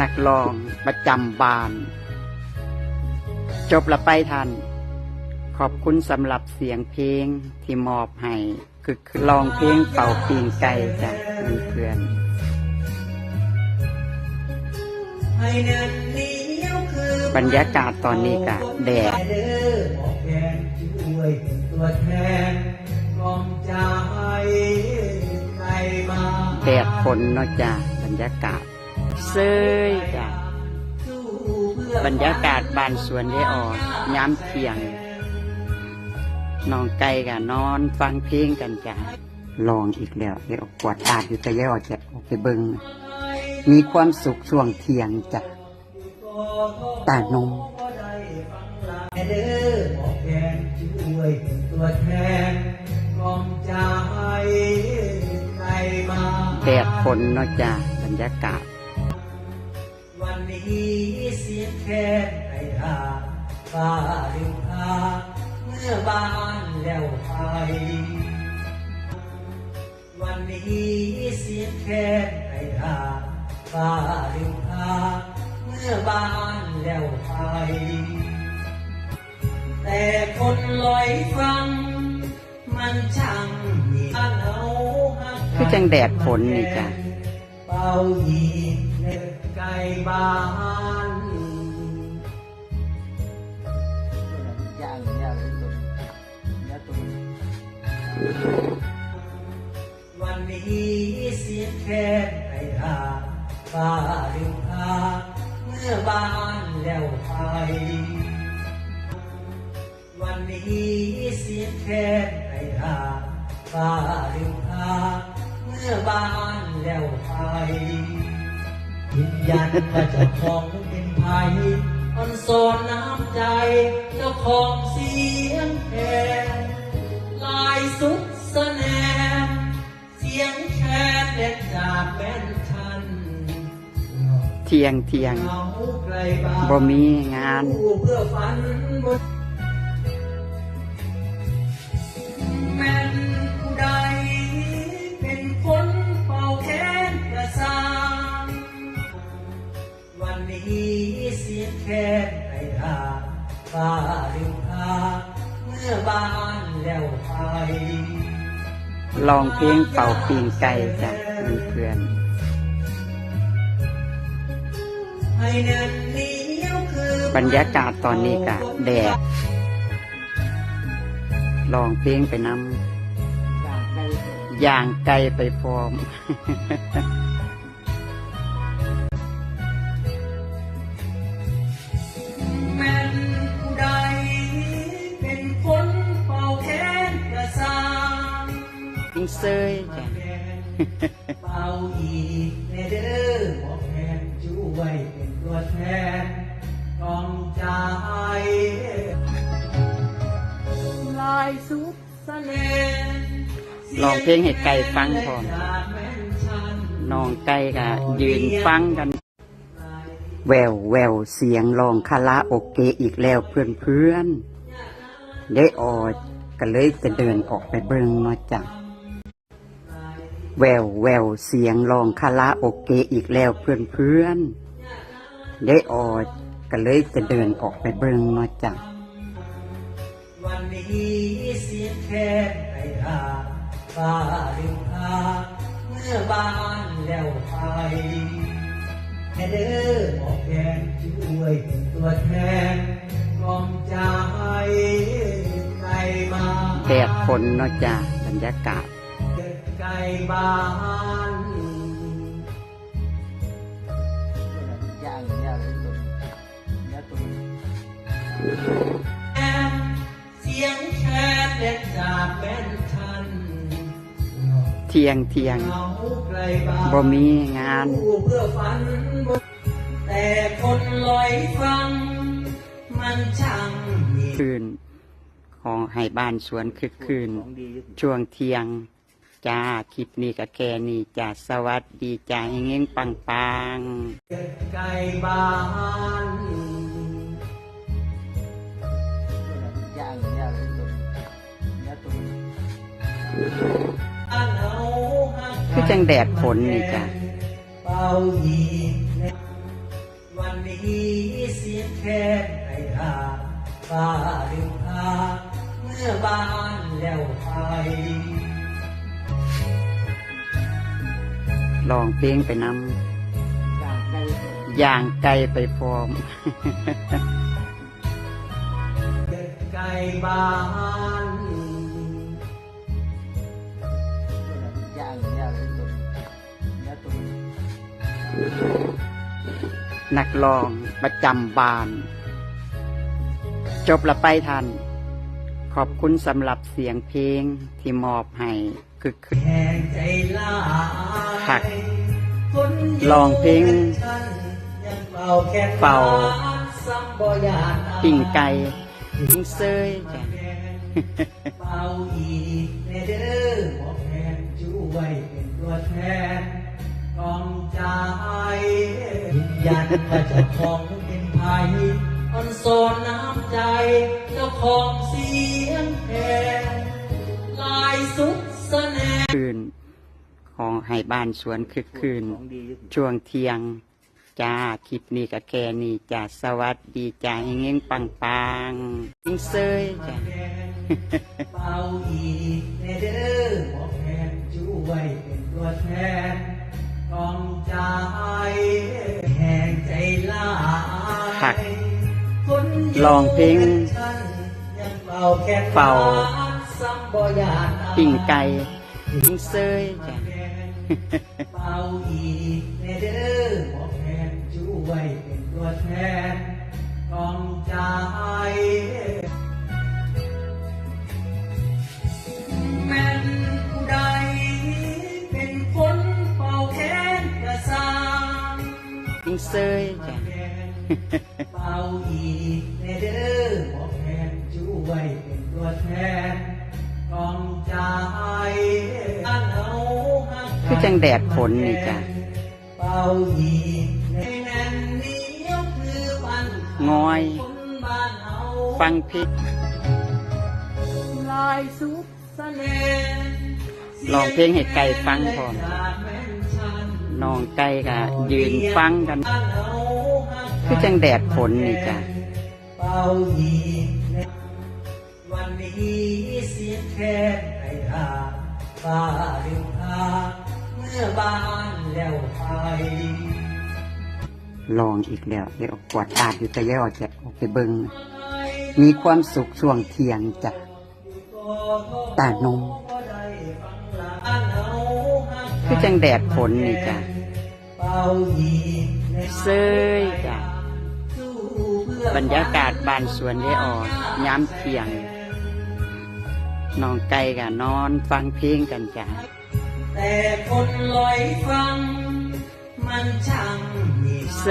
นักร้องประจำบ้าน จบละไปทัน ขอบคุณสำหรับเสียงเพลงที่มอบให้คือคือลองเพลงเป่าปีงไก่จ้ะเพื่อนให้เนินเหนียวคือๆบรรยากาศตอนนี้กะแดดเด้อบอกแทนช่วยเป็นตัวแทนกล่อมใจใครมาแดดฝนเนาะจ้ะบรรยากาศ เซยจ้ะสู้เพื่อบรรยากาศบ้านสวนได้ออกย้ำเที่ยงน้องไก่กะนอนฟังเพลงกันจ้ะลองอีกแล้วได้ออกกวาดอาดอยู่แต่ย่อจะออกไปเบิงมีความสุขช่วงเที่ยงจ้ะตานมเด้อบอกแทนช่วยเป็นตัวแทนกล่อมใจใครมาแดดฝนเนาะจ้ะบรรยากาศ วันนี้เสียงแค่ไอ้ทางฟ้าริมทางเมื่อบ้านแล้วไป วันนี้เสียงแค่ไอ้ทางฟ้าริมทางเมื่อบ้านแล้วไป แต่คนลอยฟัง มันช่างมีอันเอาคือจังแดดฝนนี่จ้ะเป่ายีเล็กไก่ บ้านย่างย่างตัวย่างตัววันนี้เสียงแค่ไอ้ทางฟ้าริมทางเมื่อบ้านแล้วไป วันนี้เสียงแค่ไอ้ทางฟ้าริมทางเมื่อบ้านแล้วไป ยืนยันว่าเจ้าของเป็นไผ่อันสอนน้ำใจ เจ้าของเสียงแคนลายสุดสะแนมเสียงแคนเด็ดจากแม่นทันเที่ยงเที่ยง เขาไกลบ้านบ่มีงาน ผู้เพื่อฝันบน แค้นไอ้ทางฟ้าริมทางเมื่อบ้านแล้วไปลองเพลงเป่าปีงไก่จ้ะเพื่อนให้เนินเหนียวคือๆบรรยากาศตอนนี้กะแดดลองเพลงไปนย่างได้ำย่างไก่ไปพร้อม เซยจ้ะเป่าอีกแน่เด้อบอแทนช่วยเป็นตัวแทนกองใจลายสุดสะแนนลองเพลงให้ไก่ฟังพร้อมน้องไก่กะยืนฟังกันแววแววเสียงลองคาราโอเกะอีกแล้วเพื่อนเพื่อนได้ออดก็เลยจะเดินออกไปเบิ่งเนาจ้ะ แววแววเสียงลองคาราโอเกะอีกแล้วเพื่อนเพื่อนๆได้ออดก็เลยจะเดินออกไปเบิ่งเนาะจ้ะวันนี้เสียงแค่ไอ้ทางฟ้าริมทางเมื่อบ้านแล้วไปแค่เด้อบอกแทนช่วยเป็นตัวแทนกล่อมใจใครมาแดดฝนเนาะจ้ะบรรยากาศ ไกลบ้านย่างย่างตัวย่างตัวแอนเสียงแค่เด็ดจากแม่นทันเทียงเทียงบ่มีงานเพื่อฝันแต่คนลอยฟัง มันช่างคืนของให้บ้านสวนคือคืน ช่วงเที่ยง จ้า คลิปนี้ก็แค่นี้จ้า สวัสดีจ้าเฮงๆปังปังไกลบ้านย่างย่างตัวย่างตัวนเอาหักคือจังแดดฝนนี่จ้ะเป่ายีวันนี้เสียงแค่ไอ้ทางฟ้าริมทาเมื่อบ้านแล้วไป ลองเพลงไปนอย่างใดำยางไกลไปพร้อมเกิดไกลบ้านย่างเนี่ยเลยตัวเนี่ยตัวนักร้องประจำบาน จบละไปทัน ขอบคุณสำหรับเสียงเพลงที่มอบให้คือคือแห่งใจลา ยหักคนดีลองเพลงฉันยังเป่าแค่เป่าซ้ำบ่ยานอายปิ้งไก่ปิ้งเซยจ้ะเป่าอีกในเด้อบอกแทนช่วยเป็นตัวแทนกองใจยืนยันว่าเจ้าของเป็นไผ่อ่อนสอนน้ำใจเจ้าของเสียงแทนลายสุดเสน่ห์คืน ของให้บ้านสวนคือคืนของดีอยู่ช่วงเที่ยงจ้าคลิปนี้ก็แค่นี้จ้าสวัสดีจ้าเฮงๆปังปังๆปิ้งเซยจ้ะเป่าอีกในเด้อบอกแทนช่วยเป็นตัวแทนกองใจแห่งใจลายหักคนยู่ลองเพลงฉันยังเป่าแค่เป่าซ้ำบ่ยานอายปิ้งไก่ปิ้งเซยจ้ะ เป่าอีกในเด้อบอกแทนช่วยเป็นตัวแทนกองใจแม่นผู้ใดเป็นคนเป่าแคนกระซางปิ้งเซยจ้ะเป่าอีกในเด้อบอกแทนช่วยเป็นตัวแทน คือจังแดดฝนนี่จ้ะงอย ฟังพิกลองเพลงให้ไก่ฟังพร้อมน้องไก่ก็ยืนฟังกัน คือจังแดดฝนนี่จ้ะเป่าอีกวันนี้เสียงแค่ไอ้ทางฟ้าริมทาง มื่อบ้านแล้วไปลองอีกแล้วเดี๋ยวกวาดอาดอยู่แต่ย่ออกจะออกไปเบิงมีความสุขช่วงเที่ยงจ้ะตานมคือจังแดดฝนนี่จ้ะเป่าอีกเซยจ้ะบรรยากาศบ้านสวนได้ออกย้ำเที่ยงน้องไก่ก็นอนฟังเพลงกันจ้ะ แต่คนลอยฟัง มันช่างมีเซ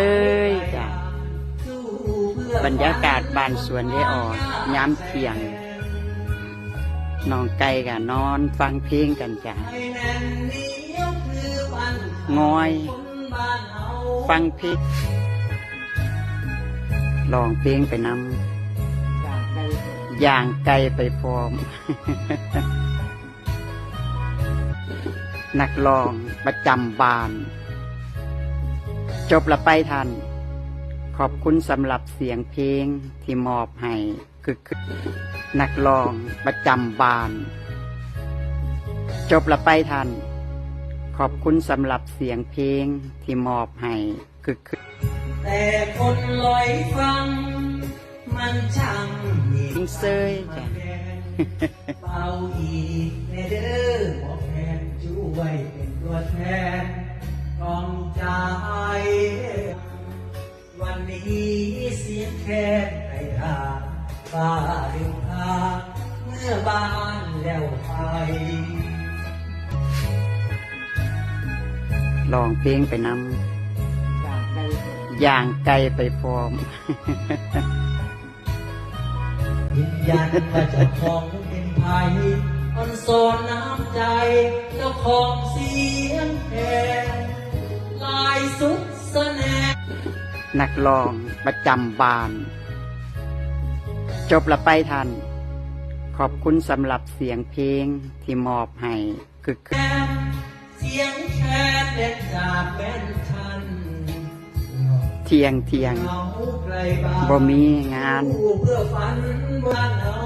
ยจ้ะสู้เพื่อบรรยากาศบ้านสวนได้ออกย้ำเที่ยงน้องไก่ก็นอนฟังเพลงกันจ้ะให้แน่นเหนียวคือปันงอยคนบ้านเฮาฟังเพลงลองเพลงไปนอย่างใดำย่างไก่ไปพร้อม นักร้องประจำบาน จบละไปทัน ขอบคุณสำหรับเสียงเพลงที่มอบให้คือคือนักร้องประจำบาน จบละไปทัน ขอบคุณสำหรับเสียงเพลงที่มอบให้คือคือแต่คนลอยฟัง มันช่างมีพิงเซยจ้ะเป่าอีกในเด้อบอกแทนช่ วยเป็นตัวแทนกองใจ วันนี้เสียงแค่ไอ้ทางฟ้าริมทาเมื่อบ้านแล้วไปลองเพลงไปนอย่างใดำยางไก่ไปพร้อมยืนยันว่าจ้าของเป็นไผ่ อ่อนสอนน้ำใจ เจ้าของเสียงแทนลายสุดเสน่ห์นักร้องประจำบาน จบละไปทัน ขอบคุณสำหรับเสียงเพลงที่มอบให้คือคือเสียงแค่เด็ดจากแม่นทันเที่ยงเที่ยงเอาไกลบ้านบ่มีงานผู้เพื่อฝันบ้านเอา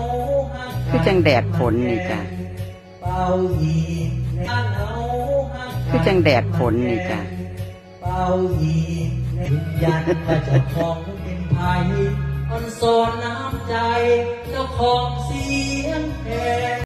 หักคือจังแดดฝนนี่จ้ะ คือจังแดดฝนนี่จ้ะเป่ายียืนยันว่าเจ้าของเป็นไผ่อันสอนน้ำใจ เจ้าของเสียงแทน